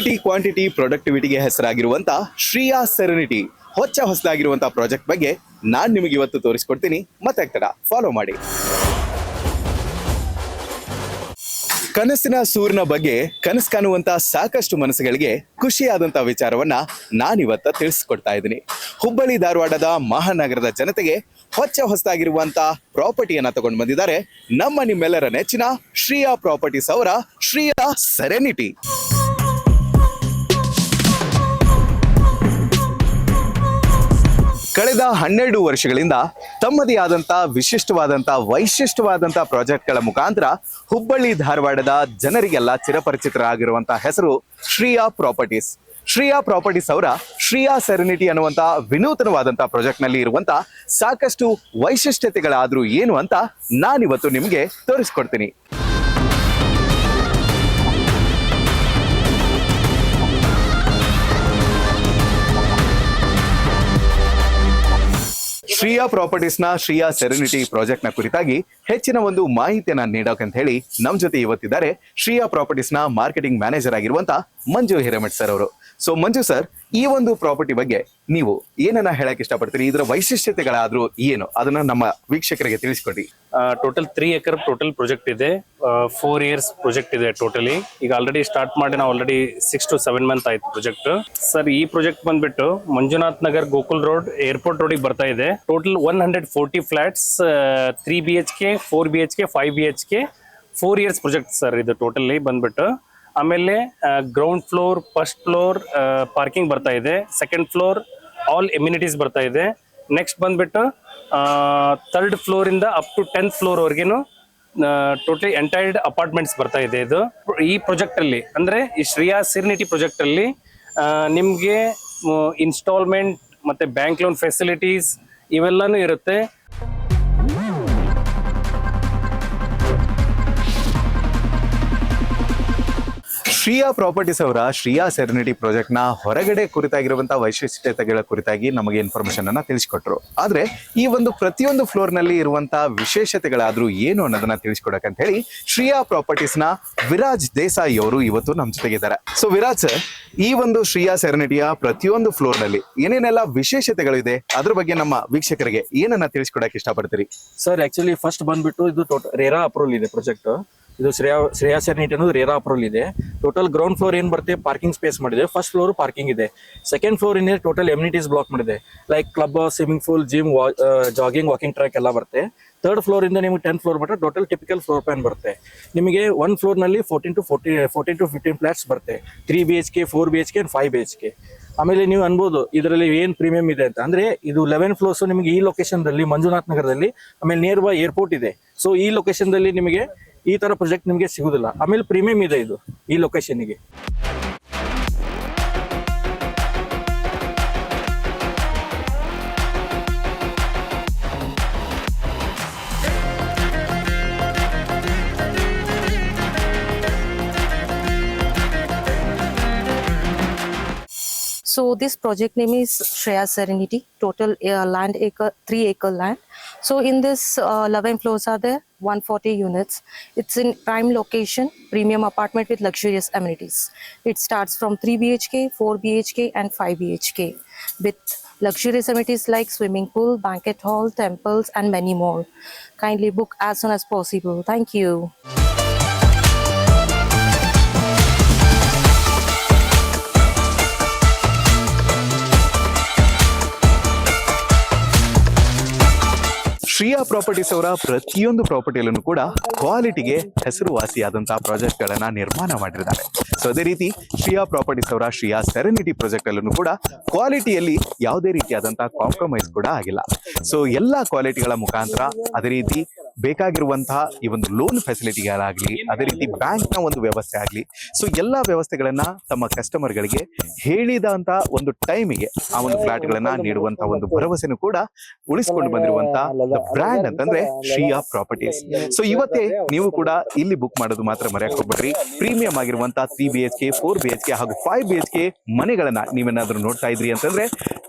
Quality quantity ಪ್ರೊಡಕ್ಟಿವಿಟಿಗೆ ಹೆಸರಾಗಿರುವಂತ Shriya serenity ಹೊಚ್ಚ ಹೊಸದಾಗಿರುವಂಥ ಪ್ರಾಜೆಕ್ಟ್ ಬಗ್ಗೆ ನಾನ್ ನಿಮಗೆ ಇವತ್ತು ತೋರಿಸ್ಕೊಡ್ತೀನಿ. ಮತ್ತೆ ತಡ ಫಾಲೋ ಮಾಡಿ. ಕನಸಿನ ಸೂರ್ಯನ ಬಗ್ಗೆ ಕನಸು ಕಾಣುವಂತ ಸಾಕಷ್ಟು ಮನಸ್ಸುಗಳಿಗೆ ಖುಷಿಯಾದಂತ ವಿಚಾರವನ್ನ ನಾನಿವತ್ತ ತಿಳಿಸ್ಕೊಡ್ತಾ ಇದ್ದೀನಿ. ಹುಬ್ಬಳ್ಳಿ ಧಾರವಾಡದ ಮಹಾನಗರದ ಜನತೆಗೆ ಹೊಚ್ಚ ಹೊಸದಾಗಿರುವಂತ ಪ್ರಾಪರ್ಟಿಯನ್ನ ತಗೊಂಡು ಬಂದಿದ್ದಾರೆ. ನಮ್ಮ ನಿಮ್ಮೆಲ್ಲರ ನೆಚ್ಚಿನ ಶ್ರೀಯಾ ಪ್ರಾಪರ್ಟೀಸ್ ಅವರ ಶ್ರೀಯಾ ಸೆರೆನಿಟಿ ಕಳೆದ ಹನ್ನೆರಡು ವರ್ಷಗಳಿಂದ ತಮ್ಮದೇ ಆದಂಥ ವಿಶಿಷ್ಟವಾದಂಥ ವೈಶಿಷ್ಟ್ಯವಾದಂಥ ಪ್ರಾಜೆಕ್ಟ್ಗಳ ಮುಖಾಂತರ ಹುಬ್ಬಳ್ಳಿ ಧಾರವಾಡದ ಜನರಿಗೆಲ್ಲ ಚಿರಪರಿಚಿತರಾಗಿರುವಂಥ ಹೆಸರು ಶ್ರೀಯಾ ಪ್ರಾಪರ್ಟೀಸ್. ಶ್ರೀಯಾ ಪ್ರಾಪರ್ಟೀಸ್ ಅವರ ಶ್ರೀಯಾ ಸೆರೆನಿಟಿ ಅನ್ನುವಂಥ ವಿನೂತನವಾದಂಥ ಪ್ರಾಜೆಕ್ಟ್ನಲ್ಲಿ ಇರುವಂಥ ಸಾಕಷ್ಟು ವೈಶಿಷ್ಟ್ಯತೆಗಳಾದರೂ ಏನು ಅಂತ ನಾನಿವತ್ತು ನಿಮಗೆ ತೋರಿಸ್ಕೊಡ್ತೀನಿ. ಶ್ರೀಯಾ ಪ್ರಾಪರ್ಟೀಸ್ನ ಶ್ರೀಯಾ ಸೆರೆನಿಟಿ ಪ್ರಾಜೆಕ್ಟ್ನ ಕುರಿತಾಗಿ ಹೆಚ್ಚಿನ ಒಂದು ಮಾಹಿತಿಯನ್ನ ಅಂತ ಹೇಳಿ ನಮ್ ಜೊತೆ ಇವತ್ತಿದ್ದಾರೆ ಶ್ರೀಯಾ ಪ್ರಾಪರ್ಟೀಸ್ನ ಮಾರ್ಕೆಟಿಂಗ್ ಮ್ಯಾನೇಜರ್ ಆಗಿರುವಂತ ಮಂಜು ಹಿರೇಮಠ್ ಸರ್ ಅವರು. ಸೊ ಮಂಜು ಸರ್ ಈ ಒಂದು ಪ್ರಾಪರ್ಟಿ ಬಗ್ಗೆ ನೀವು ಏನನ್ನ ಹೇಳಕ್ ಇಷ್ಟಪಡ್ತೀರಿ? ಇದರ ವೈಶಿಷ್ಟ್ಯತೆಗಳಾದ್ರೂ ಏನು? ಅದನ್ನ ನಮ್ಮ ವೀಕ್ಷಕರಿಗೆ ತಿಳಿಸ್ಕೊಡಿ. Total three acre total project ಇದೆ. ಫೋರ್ ಇಯರ್ಸ್ ಪ್ರಾಜೆಕ್ಟ್ ಇದೆ ಟೋಟಲಿ ಈಗ ಆಲ್ರೆಡಿ ಸ್ಟಾರ್ಟ್ ಮಾಡಿ ನಾವು already six to seven month ಆಯ್ತು ಪ್ರಾಜೆಕ್ಟ್ ಸರ್ ಈ ಪ್ರಾಜೆಕ್ಟ್ ಬಂದ್ಬಿಟ್ಟು ಮಂಜುನಾಥ್ ನಗರ್ ಗೋಕುಲ್ ರೋಡ್ ಏರ್ಪೋರ್ಟ್ ರೋಡಿಗೆ ಬರ್ತಾ ಇದೆ. Total one hundred forty flats three B H K four B H K five B H K four years project sir ಇದು totally ಬಂದ್ಬಿಟ್ಟು. ಆಮೇಲೆ ground floor first floor parking ಬರ್ತಾ ಇದೆ. ಸೆಕೆಂಡ್ ಫ್ಲೋರ್ ಆಲ್ ಎಮ್ಯುನಿಟೀಸ್ ಬರ್ತಾ ಇದೆ. Next ಬಂದ್ಬಿಟ್ಟು third floor ಇಂದ up to tenth floor ವರೆಗೇನು ಟೋಟಲಿ ಎಂಟೈರ್ಡ್ ಅಪಾರ್ಟ್ಮೆಂಟ್ಸ್ ಬರ್ತಾ ಇದೆ ಇದು. ಈ ಪ್ರಾಜೆಕ್ಟ್ ಅಲ್ಲಿ ಅಂದ್ರೆ ಈ ಶ್ರೇಯಾ ಸಿರ್ನಿಟಿ ಪ್ರಾಜೆಕ್ಟ್ ಅಲ್ಲಿ ಆ, ನಿಮ್ಗೆ ಇನ್ಸ್ಟಾಲ್ಮೆಂಟ್ ಮತ್ತೆ ಬ್ಯಾಂಕ್ ಲೋನ್ ಫೆಸಿಲಿಟೀಸ್ ಇವೆಲ್ಲನೂ ಇರುತ್ತೆ. ಶ್ರೀಯಾ ಪ್ರಾಪರ್ಟೀಸ್ ಅವರ ಶ್ರೀಯಾ ಸೆರೆನಿಟಿ ಪ್ರಾಜೆಕ್ಟ್ನ ಹೊರಗಡೆ ಕುರಿತಾಗಿರುವಂತಹ ವೈಶಿಷ್ಟ್ಯತೆಗಳ ಕುರಿತಾಗಿ ನಮಗೆ ಇನ್ಫಾರ್ಮೇಶನ್ ಅನ್ನ ತಿಳಿಸ್ಕೊಟ್ರು. ಆದ್ರೆ ಈ ಒಂದು ಪ್ರತಿಯೊಂದು ಫ್ಲೋರ್ನಲ್ಲಿ ಇರುವಂತಹ ವಿಶೇಷತೆಗಳಾದ್ರೂ ಏನು ಅನ್ನೋದನ್ನ ತಿಳಿಸ್ಕೊಡಕಂತ ಹೇಳಿ ಶ್ರೀಯಾ ಪ್ರಾಪರ್ಟೀಸ್ನ ವಿರಾಜ್ ದೇಸಾಯಿ ಅವರು ಇವತ್ತು ನಮ್ಮ ಜೊತೆಗಿದ್ದಾರೆ ಸೊ ವಿರಾಜ್ ಈ ಒಂದು ಶ್ರೀಯಾ ಸೆರೆನಿಟಿಯ ಪ್ರತಿಯೊಂದು ಫ್ಲೋರ್ನಲ್ಲಿ ಏನೇನೆಲ್ಲ ವಿಶೇಷತೆಗಳಿದೆ, ಅದ್ರ ಬಗ್ಗೆ ನಮ್ಮ ವೀಕ್ಷಕರಿಗೆ ಏನನ್ನ ತಿಳಿಸ್ಕೊಡಕ್ ಇಷ್ಟಪಡ್ತೀರಿ? ಸರ್ ಆಕ್ಚುಲಿ ಫಸ್ಟ್ ಬಂದ್ಬಿಟ್ಟು ಇದು ರೇರಾ ಅಪ್ರೂವಲ್ ಇದೆ ಪ್ರಾಜೆಕ್ಟ್ ಇದು ಶ್ರೇಯಾ ಶ್ರೇಯಾ ಸೆರ್ನಿಟಿ ಅನ್ನೋದು ರೇರಾ ಅಪ್ರೂವಲ್ ಇದೆ. ಟೋಟಲ್ ಗ್ರೌಂಡ್ ಫ್ಲೋರ್ ಏನು ಬರುತ್ತೆ? ಪಾರ್ಕಿಂಗ್ ಸ್ಪೇಸ್ ಮಾಡಿದೆ. ಫಸ್ಟ್ ಫ್ಲೋರ್ ಪಾರ್ಕಿಂಗ್ ಇದೆ. ಸೆಕೆಂಡ್ ಫ್ಲೋರ್ ಇನ್ನೇ ಟೋಟಲ್ ಎಮ್ಯುನಿಟೀಸ್ ಬ್ಲಾಕ್ ಮಾಡಿದೆ. Like club swimming pool gym jogging walking track ಎಲ್ಲ ಬರುತ್ತೆ. ಥರ್ಡ್ ಫ್ಲೋರ್ ಇಂದ ನಿಮಗೆ ಟೆಂತ್ ಫ್ಲೋರ್ ಮಟ್ಟ ಟೋಟಲ್ ಟಿಪಿಕಲ್ ಫ್ಲೋರ್ ಪ್ಯಾನ್ ಬರುತ್ತೆ. ನಿಮಗೆ one ಫ್ಲೋರ್ನಲ್ಲಿ fourteen to forty fourteen to fifteen flats ಬರುತ್ತೆ. Three B H K four B H K five B H K ಆಮೇಲೆ ನೀವು ಅನ್ಬೋದು, ಇದರಲ್ಲಿ ಏನು ಪ್ರೀಮಿಯಂ ಇದೆ ಅಂತ. ಅಂದ್ರೆ ಇದು ಲೆವೆನ್ ಫ್ಲೋರ್ಸ್ ನಿಮಗೆ ಈ ಲೊಕೇಶನ್ ದಲ್ಲಿ, ಮಂಜುನಾಥ್ ನಗರದಲ್ಲಿ, ಆಮೇಲೆ ನಿಯರ್ ಬೈ ಏರ್ಪೋರ್ಟ್ ಇದೆ. ಸೊ ಈ ಲೊಕೇಶನ್ ದಲ್ಲಿ ನಿಮಗೆ ಈ ತರ ಪ್ರಾಜೆಕ್ಟ್ ನಿಮಗೆ ಸಿಗುದಿಲ್ಲ. ಆಮೇಲೆ ಪ್ರೀಮಿಯಂ ಇದೆ ಇದು ಈ ಲೊಕೇಶನ್ಗೆ So this project name is Shreya Serenity. Total uh, land acre, three acre land. So in this, uh, 11 floors are there, 140 units. It's in prime location, premium apartment with luxurious amenities. It starts from 3 BHK, 4 BHK, and 5 BHK with luxurious amenities like swimming pool, banquet hall, temples, and many more. Kindly book as soon as possible. Thank you. Shriya properties ಅವರ ಪ್ರತಿಯೊಂದು ಪ್ರಾಪರ್ಟಿಯಲ್ಲೂ ಕೂಡ ಕ್ವಾಲಿಟಿಗೆ ಹೆಸರುವಾಸಿಯಾದಂತಹ project ಗಳನ್ನ ನಿರ್ಮಾಣ ಮಾಡಿದ್ದಾರೆ so ಅದೇ ರೀತಿ Shriya properties ಅವರ Shriya serenity project ಅಲ್ಲೂ ಕೂಡ ಕ್ವಾಲಿಟಿಯಲ್ಲಿ ಯಾವುದೇ ರೀತಿಯಾದಂತಹ ಕಾಂಪ್ರಮೈಸ್ ಕೂಡ ಆಗಿಲ್ಲ. ಸೊ ಎಲ್ಲ ಕ್ವಾಲಿಟಿಗಳ ಮುಖಾಂತರ ಅದೇ ರೀತಿ ಬೇಕಾಗಿರುವಂತಹ ಈ ಒಂದು ಲೋನ್ ಫೆಸಿಲಿಟಿಗಳಾಗಲಿ ಅದೇ ರೀತಿ ಬ್ಯಾಂಕ್ನ ಒಂದು ವ್ಯವಸ್ಥೆ ಆಗಲಿ ಸೊ ಎಲ್ಲ ವ್ಯವಸ್ಥೆಗಳನ್ನ ತಮ್ಮ ಕಸ್ಟಮರ್ ಗಳಿಗೆ ಹೇಳಿದಂತ ಒಂದು ಟೈಮಿಗೆ ಆ ಒಂದು ಫ್ಲಾಟ್ ಗಳನ್ನ ನೀಡುವಂತ ಒಂದು ಭರವಸೆನೂ ಕೂಡ ಉಳಿಸಿಕೊಂಡು ಬಂದಿರುವಂತಹ ಬ್ರ್ಯಾಂಡ್ ಅಂತಂದ್ರೆ ಶ್ರೀಯಾ ಪ್ರಾಪರ್ಟೀಸ್ ಸೊ ಇವತ್ತೇ ನೀವು ಕೂಡ ಇಲ್ಲಿ ಬುಕ್ ಮಾಡೋದು ಮಾತ್ರ ಮರೆಯಕ್ ಹೋಗ್ಬೇಡ್ರಿ. ಪ್ರೀಮಿಯಂ ಆಗಿರುವಂತಹ three B H K four B H K ಹಾಗೂ ಫೈವ್ ಬಿ ಎಚ್ ಕೆ ಮನೆಗಳನ್ನ ನೀವೇನಾದ್ರೂ ನೋಡ್ತಾ ಇದ್ರಿ ಅಂತಂದ್ರೆ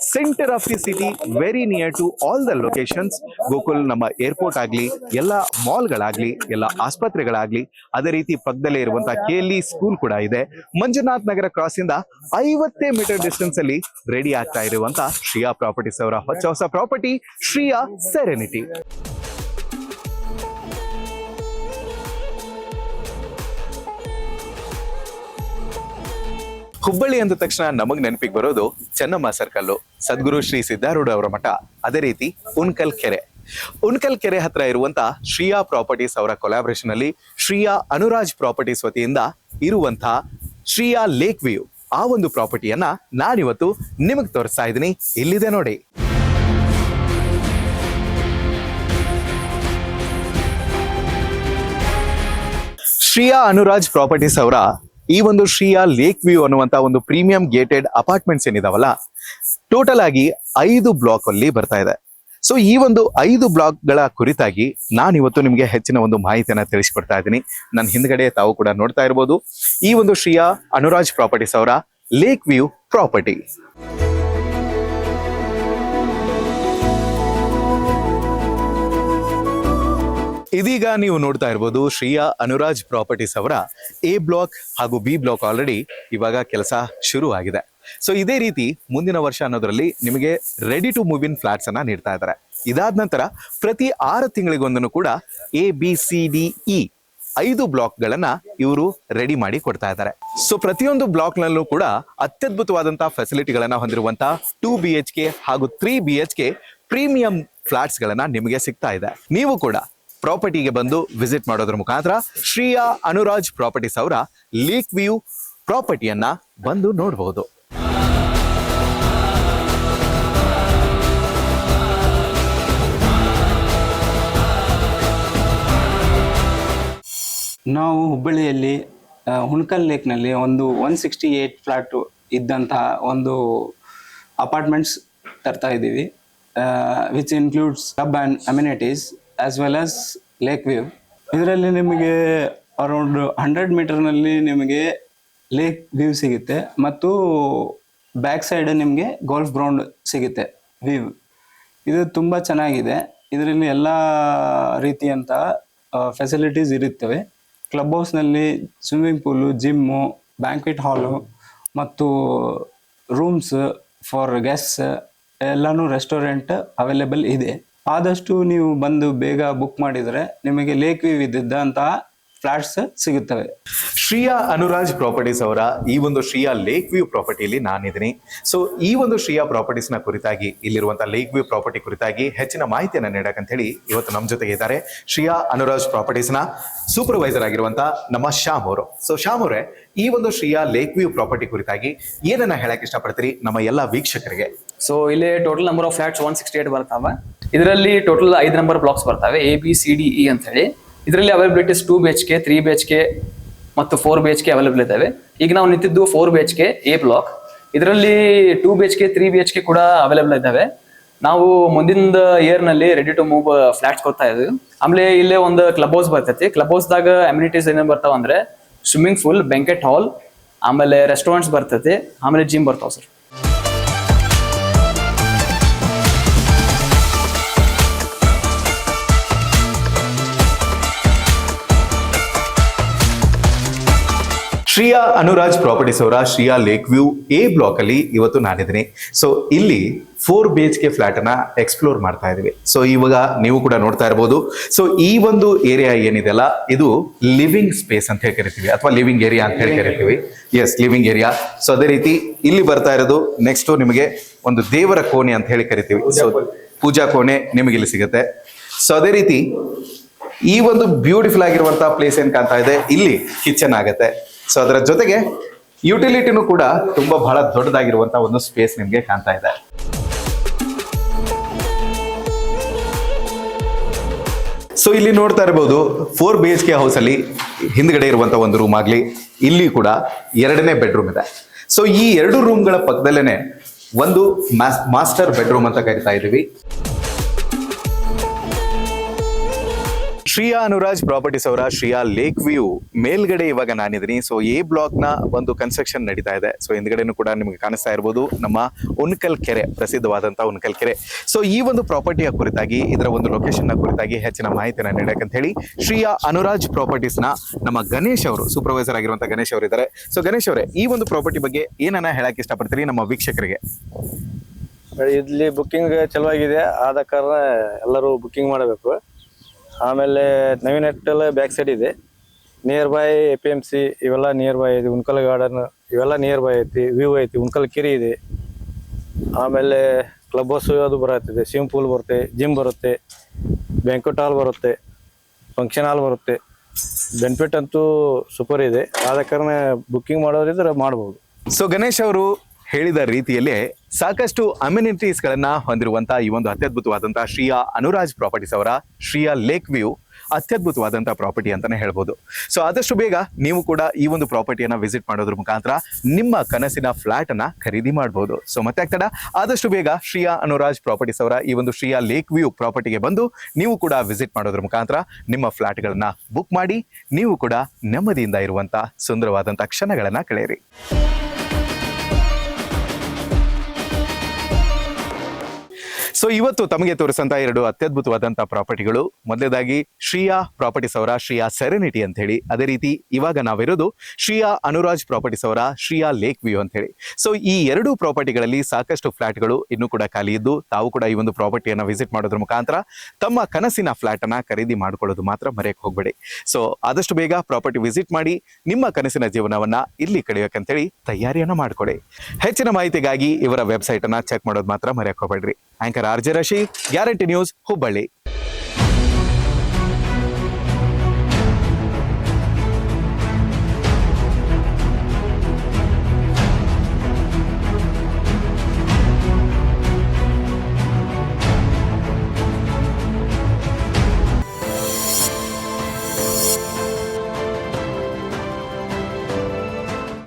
centre of the city very near to all the locations Gokul ನಮ್ಮ ಏರ್ಪೋರ್ಟ್ ಆಗಲಿ, ಎಲ್ಲ ಮಾಲ್ಗಳಾಗಲಿ ಎಲ್ಲ ಆಸ್ಪತ್ರೆಗಳಾಗಲಿ, ಅದೇ ರೀತಿ ಪಕ್ಕದಲ್ಲೇ ಇರುವಂತಹ ಕೆಎಲ್ಇ ಸ್ಕೂಲ್ ಕೂಡ ಇದೆ. ಮಂಜುನಾಥ್ ನಗರ ಕ್ರಾಸ್ ಇಂದ ಐವತ್ತೇ ಮೀಟರ್ ಡಿಸ್ಟೆನ್ಸ್ ಅಲ್ಲಿ ರೆಡಿ ಆಗ್ತಾ ಇರುವಂತಹ ಶ್ರೀಯಾ ಪ್ರಾಪರ್ಟೀಸ್ ಅವರ ಹೊಸ ಹೊಸ ಪ್ರಾಪರ್ಟಿ ಶ್ರೀಯಾ ಸೆರೆನಿಟಿ ಹುಬ್ಬಳ್ಳಿ ಅಂದ ತಕ್ಷಣ ನಮಗ್ ನೆನಪಿಗೆ ಬರೋದು ಚೆನ್ನಮ್ಮ ಸರ್ಕಲ್ಲು. ಸದ್ಗುರು ಶ್ರೀ ಸಿದ್ದಾರೂಢ ಅವರ ಮಠ. ಅದೇ ರೀತಿ ಉಣ್ಕಲ್ ಕೆರೆ. ಉಣ್ಕಲ್ ಕೆರೆ ಹತ್ರ ಇರುವಂತ ಶ್ರೀಯಾ ಪ್ರಾಪರ್ಟೀಸ್ ಅವರ ಕೊಲಾಬ್ರೇಷನ್ ಅಲ್ಲಿ ಶ್ರೀಯಾ ಅನುರಾಜ್ ಪ್ರಾಪರ್ಟೀಸ್ ವತಿಯಿಂದ ಇರುವಂತಹ ಶ್ರೀಯಾ ಲೇಕ್ ವ್ಯೂ. ಆ ಒಂದು ಪ್ರಾಪರ್ಟಿಯನ್ನ ನಾನಿವತ್ತು ನಿಮಗೆ ತೋರಿಸ್ತಾ ಇದ್ದೀನಿ. ಇಲ್ಲಿದೆ ನೋಡಿ. ಶ್ರೀಯಾ ಅನುರಾಜ್ ಪ್ರಾಪರ್ಟೀಸ್ ಅವರ ಈ ಒಂದು ಶ್ರೀಯಾ ಲೇಕ್ ವ್ಯೂ ಅನ್ನುವಂತ ಒಂದು ಪ್ರೀಮಿಯಂ ಗೇಟೆಡ್ ಅಪಾರ್ಟ್ಮೆಂಟ್ಸ್ ಏನಿದಾವಲ್ಲ ಟೋಟಲ್ ಆಗಿ ಐದು ಬ್ಲಾಕ್ ಅಲ್ಲಿ ಬರ್ತಾ ಇದೆ. ಸೊ ಈ ಒಂದು ಐದು ಬ್ಲಾಕ್ಗಳ ಕುರಿತಾಗಿ ನಾನು ಇವತ್ತು ನಿಮಗೆ ಹೆಚ್ಚಿನ ಒಂದು ಮಾಹಿತಿಯನ್ನ ತಿಳಿಸ್ಕೊಡ್ತಾ ಇದ್ದೀನಿ. ನನ್ನ ಹಿಂದ್ಗಡೆ ತಾವು ಕೂಡ ನೋಡ್ತಾ ಇರಬಹುದು ಈ ಒಂದು ಶ್ರೀಯಾ ಅನುರಾಜ್ ಪ್ರಾಪರ್ಟೀಸ್ ಅವರ ಲೇಕ್ ವ್ಯೂ ಪ್ರಾಪರ್ಟಿ ಇದೀಗ ನೀವು ನೋಡ್ತಾ ಇರ್ಬೋದು ಶ್ರೀಯಾ ಅನುರಾಜ್ ಪ್ರಾಪರ್ಟೀಸ್ ಅವರ ಎ ಬ್ಲಾಕ್ ಹಾಗೂ ಬಿ ಬ್ಲಾಕ್ ಆಲ್ರೆಡಿ ಇವಾಗ ಕೆಲಸ ಶುರು ಆಗಿದೆ ಸೊ ಇದೇ ರೀತಿ ಮುಂದಿನ ವರ್ಷ ಅನ್ನೋದರಲ್ಲಿ ನಿಮಗೆ ready to move in flats ಅನ್ನ ನೀಡ್ತಾ ಇದ್ದಾರೆ. ಇದಾದ ನಂತರ ಪ್ರತಿ ಆರು ತಿಂಗಳಿಗೊಂದನ್ನು ಕೂಡ A B C D E ಐದು ಬ್ಲಾಕ್ ಗಳನ್ನ ಇವರು ರೆಡಿ ಮಾಡಿ ಕೊಡ್ತಾ ಇದ್ದಾರೆ. ಸೊ ಪ್ರತಿಯೊಂದು ಬ್ಲಾಕ್ ನಲ್ಲೂ ಕೂಡ ಅತ್ಯದ್ಭುತವಾದಂತಹ ಫೆಸಿಲಿಟಿಗಳನ್ನ ಹೊಂದಿರುವಂತಹ ಟೂ ಬಿ ಎಚ್ ಕೆ ಹಾಗೂ three B H K premium flats ಗಳನ್ನ ನಿಮಗೆ ಸಿಗ್ತಾ ಇದೆ. ನೀವು ಕೂಡ ಪ್ರಾಪರ್ಟಿಗೆ ಬಂದು ವಿಸಿಟ್ ಮಾಡೋದ್ರ ಮುಖಾಂತರ ಶ್ರೀಯಾ ಅನುರಾಜ್ ಪ್ರಾಪರ್ಟೀಸ್ ಅವರ ಲೀಕ್ ವ್ಯೂ ಪ್ರಾಪರ್ಟಿಯನ್ನ ಬಂದು ನೋಡಬಹುದು ನಾವು ಹುಬ್ಬಳ್ಳಿಯಲ್ಲಿ ಹುಣಕಲ್ ಲೇಕ್ನಲ್ಲಿ ಒಂದು ಒನ್ ಸಿಕ್ಸ್ಟಿ ಏಯ್ಟ್ ಫ್ಲಾಟು ಇದ್ದಂತಹ ಒಂದು ಅಪಾರ್ಟ್ಮೆಂಟ್ಸ್ ತರ್ತಾ ಇದ್ದೀವಿ. Which includes club and amenities as well as lake view ಇದರಲ್ಲಿ ನಿಮಗೆ ಅರೌಂಡ್ ಹಂಡ್ರೆಡ್ ಮೀಟರ್ನಲ್ಲಿ ನಿಮಗೆ ಲೇಕ್ ವ್ಯೂ ಸಿಗುತ್ತೆ ಮತ್ತು ಬ್ಯಾಕ್ ಸೈಡ್ ನಿಮಗೆ ಗೋಲ್ಫ್ ಗ್ರೌಂಡ್ ಸಿಗುತ್ತೆ ವ್ಯೂ ಇದು ತುಂಬ ಚೆನ್ನಾಗಿದೆ. ಇದರಲ್ಲಿ ಎಲ್ಲ ರೀತಿಯಂತಹ ಫೆಸಿಲಿಟೀಸ್ ಇರುತ್ತವೆ. ಕ್ಲಬ್ ಹೌಸ್ನಲ್ಲಿ swimming pool gym banquet hall ಮತ್ತು ರೂಮ್ಸ್ ಫಾರ್ ಗೆಸ್ಟ್ಸ್ ಎಲ್ಲನೂ ರೆಸ್ಟೋರೆಂಟ್ ಅವೈಲೇಬಲ್ ಇದೆ. ಆದಷ್ಟು ನೀವು ಬಂದು ಬೇಗ ಬುಕ್ ಮಾಡಿದರೆ ನಿಮಗೆ ಲೇಕ್ ವ್ಯೂ ಇದ್ದಂತಹ ಫ್ಲಾಟ್ಸ್ ಸಿಗುತ್ತವೆ. ಶ್ರೀಯಾ ಅನುರಾಜ್ ಪ್ರಾಪರ್ಟೀಸ್ ಅವರ ಈ ಒಂದು ಶ್ರೀಯಾ ಲೇಕ್ ವ್ಯೂ ಪ್ರಾಪರ್ಟಿಯಲ್ಲಿ ನಾನಿದ್ದೀನಿ. ಸೊ ಈ ಒಂದು ಶ್ರೀಯಾ ಪ್ರಾಪರ್ಟೀಸ್ನ ಕುರಿತಾಗಿ, ಇಲ್ಲಿರುವಂತಹ ಲೇಕ್ ವ್ಯೂ ಪ್ರಾಪರ್ಟಿ ಕುರಿತಾಗಿ ಹೆಚ್ಚಿನ ಮಾಹಿತಿಯನ್ನು ನೀಡಕಂತ ಹೇಳಿ ಇವತ್ತು ನಮ್ಮ ಜೊತೆಗೆ ಇದ್ದಾರೆ ಶ್ರೀಯಾ ಅನುರಾಜ್ ಪ್ರಾಪರ್ಟೀಸ್ನ ಸೂಪರ್ವೈಸರ್ ಆಗಿರುವಂತಹ ನಮ್ಮ ಶ್ಯಾಮ್ ಅವರು. ಸೊ ಶ್ಯಾಮ್ ಅವರೇ, ಈ ಒಂದು ಶ್ರೀಯಾ ಲೇಕ್ ವ್ಯೂ ಪ್ರಾಪರ್ಟಿ ಕುರಿತಾಗಿ ಏನನ್ನ ಹೇಳಕ್ ಇಷ್ಟಪಡ್ತೀರಿ ನಮ್ಮ ಎಲ್ಲ ವೀಕ್ಷಕರಿಗೆ? ಸೊ ಇಲ್ಲಿ total number of flats one sixty eight ಬರ್ತಾವೆ. ಇದರಲ್ಲಿ ಟೋಟಲ್ ಐದು ನಂಬರ್ ಬ್ಲಾಕ್ಸ್ ಬರ್ತವೆ A B C D E ಅಂತ ಹೇಳಿ. ಇದರಲ್ಲಿ availabilities two B H K three B H K ಮತ್ತು four B H K available ಇದ್ದಾವೆ ಈಗ ನಾವು ನಿಂತಿದ್ದು four B H K A block ಇದರಲ್ಲಿ two B H K three B H K ಕೂಡ ಅವೈಲೇಬಲ್ ಇದ್ದಾವೆ ನಾವು ಮುಂದಿನ ಇಯರ್ನಲ್ಲಿ ರೆಡಿ ಟು ಮೂವ್ ಫ್ಲಾಟ್ಸ್ ಕೊಡ್ತಾ ಇದ್ದೀವಿ ಆಮೇಲೆ ಇಲ್ಲೇ ಒಂದು ಕ್ಲಬ್ ಹೌಸ್ ಬರ್ತೈತಿ. ಕ್ಲಬ್ ಹೌಸ್ದಾಗ ಅಮ್ಯುನಿಟೀಸ್ ಏನೇನು ಬರ್ತಾವ ಅಂದ್ರೆ ಸ್ವಿಮ್ಮಿಂಗ್ ಫುಲ್ ಬೆಂಕೆಟ್ ಹಾಲ್ ಆಮೇಲೆ ರೆಸ್ಟೋರೆಂಟ್ಸ್ ಬರ್ತೈತಿ. ಆಮೇಲೆ ಜಿಮ್ ಬರ್ತಾವ ಸರ್ ಶ್ರೀಯಾ ಅನುರಾಜ್ ಪ್ರಾಪರ್ಟೀಸ್ ಅವರ Shriya lake view A block ಅಲ್ಲಿ ಇವತ್ತು ನಾನಿದ್ದೀನಿ. ಸೊ ಇಲ್ಲಿ four B H K flat ಅನ್ನ ಎಕ್ಸ್ಪ್ಲೋರ್ ಮಾಡ್ತಾ ಇದೀವಿ ಸೊ ಇವಾಗ ನೀವು ಕೂಡ ನೋಡ್ತಾ ಇರಬಹುದು ಸೊ ಈ ಒಂದು ಏರಿಯಾ ಏನಿದೆಲ್ಲ ಇದು ಲಿವಿಂಗ್ ಸ್ಪೇಸ್ ಅಂತ ಹೇಳಿ ಕರಿತೀವಿ ಅಥವಾ ಲಿವಿಂಗ್ ಏರಿಯಾ ಅಂತ ಹೇಳಿ ಕರಿತೀವಿ. ಎಸ್ ಲಿವಿಂಗ್ ಏರಿಯಾ ಸೊ ಅದೇ ರೀತಿ ಇಲ್ಲಿ ಬರ್ತಾ ಇರೋದು ನೆಕ್ಸ್ಟ್ ನಿಮಗೆ ಒಂದು ದೇವರ ಕೋಣೆ ಅಂತ ಹೇಳಿ ಕರಿತೀವಿ. ಸೊ ಪೂಜಾ ಕೋಣೆ. ನಿಮಗೆ ಇಲ್ಲಿ ಸಿಗುತ್ತೆ. ಸೊ ಅದೇ ರೀತಿ ಈ ಒಂದು ಬ್ಯೂಟಿಫುಲ್ ಆಗಿರುವಂತಹ ಪ್ಲೇಸ್ ಏನ್ ಕಾಣ್ತಾ ಇದೆ? ಇಲ್ಲಿ ಕಿಚನ್ ಆಗತ್ತೆ. ಸೊ ಅದರ ಜೊತೆಗೆ ಯುಟಿಲಿಟಿನೂ ಕೂಡ ತುಂಬಾ ಬಹಳ ದೊಡ್ಡದಾಗಿರುವಂತಹ ಒಂದು ಸ್ಪೇಸ್ ನಿಮಗೆ ಕಾಣ್ತಾ ಇದೆ. ಸೊ ಇಲ್ಲಿ ನೋಡ್ತಾ ಇರಬಹುದು four B H K house ಅಲ್ಲಿ ಹಿಂದ್ಗಡೆ ಇರುವಂತ ಒಂದು ರೂಮ್ ಆಗ್ಲಿ, ಇಲ್ಲಿ ಕೂಡ ಎರಡನೇ ಬೆಡ್ರೂಮ್ ಇದೆ. ಸೊ ಈ ಎರಡು ರೂಮ್ಗಳ ಪಕ್ಕದಲ್ಲೇನೆ ಒಂದು ಮಾಸ್ಟರ್ ಬೆಡ್ರೂಮ್ ಅಂತ ಕರಿತಾ ಇದೀವಿ. ಶ್ರೀಯಾ ಅನುರಾಜ್ ಪ್ರಾಪರ್ಟೀಸ್ ಅವರ ಶ್ರೀಯಾ ಲೇಕ್ ವ್ಯೂ ಮೇಲ್ಗಡೆ ಇವಾಗ ನಾನಿದ್ದೀನಿ. ಸೊ ಎ ಬ್ಲಾಕ್ನ ಒಂದು ಕನ್ಸ್ಟ್ರಕ್ಷನ್ ನಡೀತಾ ಇದೆ. ಸೊ ಹಿಂದ್ಗಡೆನೂ ಕೂಡ ನಿಮಗೆ ಕಾಣಿಸ್ತಾ ಇರ್ಬೋದು. ನಮ್ಮ ಉನ್ಕಲ್ ಕೆರೆ, ಪ್ರಸಿದ್ಧವಾದಂತ ಉನ್ಕಲ್ ಕೆರೆ. ಸೊ ಈ ಒಂದು ಪ್ರಾಪರ್ಟಿಯ ಕುರಿತಾಗಿ, ಇದರ ಒಂದು ಲೊಕೇಶನ್ನ ಕುರಿತಾಗಿ ಹೆಚ್ಚಿನ ಮಾಹಿತಿನ ನೀಡಕ್ಕಂತ ಹೇಳಿ ಶ್ರೀಯಾ ಅನುರಾಜ್ ಪ್ರಾಪರ್ಟೀಸ್ನ ನಮ್ಮ ಗಣೇಶ್ ಅವರು ಸೂಪರ್ವೈಸರ್ ಆಗಿರುವಂತಹ ಗಣೇಶ್ ಅವರು ಇದ್ದಾರೆ. ಸೊ ಗಣೇಶ್ ಅವರೇ, ಈ ಒಂದು ಪ್ರಾಪರ್ಟಿ ಬಗ್ಗೆ ಏನನ್ನ ಹೇಳಕ್ಕೆ ಇಷ್ಟಪಡ್ತೀರಿ ನಮ್ಮ ವೀಕ್ಷಕರಿಗೆ? ಇಲ್ಲಿ ಬುಕ್ಕಿಂಗ್ ಚಲವಾಗಿದೆ. ಆದ ಕಾರಣ ಎಲ್ಲರೂ ಬುಕ್ಕಿಂಗ್ ಮಾಡಬೇಕು. ಆಮೇಲೆ ನವೀನ್ ಬ್ಯಾಕ್ ಸೈಡ್ ಇದೆ. Nearby A P M C ಇವೆಲ್ಲ ನಿಯರ್ ಬೈ ಐತಿ ಉಣ್ಕಲ್ ಗಾರ್ಡನ್ ಇವೆಲ್ಲ ನಿಯರ್ ಬೈ ಐತಿ ವ್ಯೂ ಐತಿ ಉಣ್ಕಲ್ ಕಿರಿ ಇದೆ. ಆಮೇಲೆ ಕ್ಲಬ್ ಹೌಸ್ ಅದು ಬರತ್ತಿದೆ ಸ್ವಿಮ್ಮಿಂಗ್ ಪೂಲ್ ಬರುತ್ತೆ ಜಿಮ್ ಬರುತ್ತೆ ಬ್ಯಾಂಕ್ವೆಟ್ ಹಾಲ್ ಬರುತ್ತೆ ಫಂಕ್ಷನ್ ಹಾಲ್ ಬರುತ್ತೆ. ಬೆನಿಫಿಟ್ ಅಂತೂ ಸೂಪರ್ ಇದೆ. ಆದ ಕಾರಣ ಬುಕ್ಕಿಂಗ್ ಮಾಡೋರಿದ್ರೆ ಮಾಡ್ಬೋದು. ಸೊ ಗಣೇಶ್ ಅವರು ಹೇಳಿದ ರೀತಿಯಲ್ಲೇ ಸಾಕಷ್ಟು ಅಮ್ಯುನಿಟೀಸ್ ಹೊಂದಿರುವಂಥ ಈ ಒಂದು ಅತ್ಯದ್ಭುತವಾದಂಥ ಶ್ರೀಯಾ ಅನುರಾಜ್ ಪ್ರಾಪರ್ಟೀಸ್ ಅವರ ಶ್ರೀಯಾ ಲೇಕ್ ವ್ಯೂ ಅತ್ಯದ್ಭುತವಾದಂತಹ ಪ್ರಾಪರ್ಟಿ ಅಂತಾನೆ ಹೇಳ್ಬೋದು. ಸೊ, ಆದಷ್ಟು ಬೇಗ ನೀವು ಕೂಡ ಈ ಒಂದು ಪ್ರಾಪರ್ಟಿಯನ್ನು ವಿಸಿಟ್ ಮಾಡೋದ್ರ ಮುಖಾಂತರ ನಿಮ್ಮ ಕನಸಿನ ಫ್ಲಾಟ್ ಅನ್ನ ಖರೀದಿ ಮಾಡಬಹುದು ಸೊ, ಮತ್ತೆ ಆಗ್ತಡ ಆದಷ್ಟು ಬೇಗ ಶ್ರೀಯಾ ಅನುರಾಜ್ ಪ್ರಾಪರ್ಟೀಸ್ ಅವರ ಈ ಒಂದು ಶ್ರೀಯಾ ಲೇಕ್ ವ್ಯೂ ಪ್ರಾಪರ್ಟಿಗೆ ಬಂದು ನೀವು ಕೂಡ ವಿಸಿಟ್ ಮಾಡೋದ್ರ ಮುಖಾಂತರ ನಿಮ್ಮ ಫ್ಲ್ಯಾಟ್ಗಳನ್ನು ಬುಕ್ ಮಾಡಿ, ನೀವು ಕೂಡ ನೆಮ್ಮದಿಯಿಂದ ಇರುವಂಥ ಸುಂದರವಾದಂಥ ಕ್ಷಣಗಳನ್ನು ಕಳೆಯಿರಿ. ಸೊ ಇವತ್ತು ತಮಗೆ ತೋರಿಸಂತ ಎರಡು ಅತ್ಯದ್ಭುತವಾದಂತಹ ಪ್ರಾಪರ್ಟಿಗಳು. ಮೊದಲೇದಾಗಿ ಶ್ರೀಯಾ ಪ್ರಾಪರ್ಟೀಸ್ ಅವರ ಶ್ರೀಯಾ ಸೆರೆನಿಟಿ ಅಂತ ಹೇಳಿ ಅದೇ ರೀತಿ, ಇವಾಗ ನಾವಿರೋದು ಶ್ರೀಯಾ ಅನುರಾಜ್ ಪ್ರಾಪರ್ಟೀಸ್ ಅವರ ಶ್ರೀಯಾ ಲೇಕ್ ವ್ಯೂ ಅಂತ ಹೇಳಿ ಸೊ ಈ ಎರಡು ಪ್ರಾಪರ್ಟಿಗಳಲ್ಲಿ ಸಾಕಷ್ಟು ಫ್ಲಾಟ್ಗಳು ಇನ್ನೂ ಕೂಡ ಖಾಲಿ ಇದ್ದು, ತಾವು ಕೂಡ ಈ ಒಂದು ಪ್ರಾಪರ್ಟಿಯನ್ನು ವಿಸಿಟ್ ಮಾಡೋದ್ರ ಮುಖಾಂತರ ತಮ್ಮ ಕನಸಿನ ಫ್ಲಾಟ್ ಅನ್ನ ಖರೀದಿ ಮಾಡಿಕೊಳ್ಳೋದು ಮಾತ್ರ ಮರೆಯಕ್ಕೆ ಹೋಗ್ಬೇಡಿ. ಸೊ ಆದಷ್ಟು ಬೇಗ ಪ್ರಾಪರ್ಟಿ ವಿಸಿಟ್ ಮಾಡಿ, ನಿಮ್ಮ ಕನಸಿನ ಜೀವನವನ್ನ ಇಲ್ಲಿ ಕಳೆಯೋಕಂತೇಳಿ ತಯಾರಿಯನ್ನ ಮಾಡಿಕೊಡಿ. ಹೆಚ್ಚಿನ ಮಾಹಿತಿಗಾಗಿ ಇವರ ವೆಬ್ಸೈಟ್ ಅನ್ನ ಚೆಕ್ ಮಾಡೋದು ಮಾತ್ರ ಮರೆಯಕ್ಕೆ ಹೋಗ್ಬೇಡ್ರಿ. anchor R J Rashi guarantee news Hubballi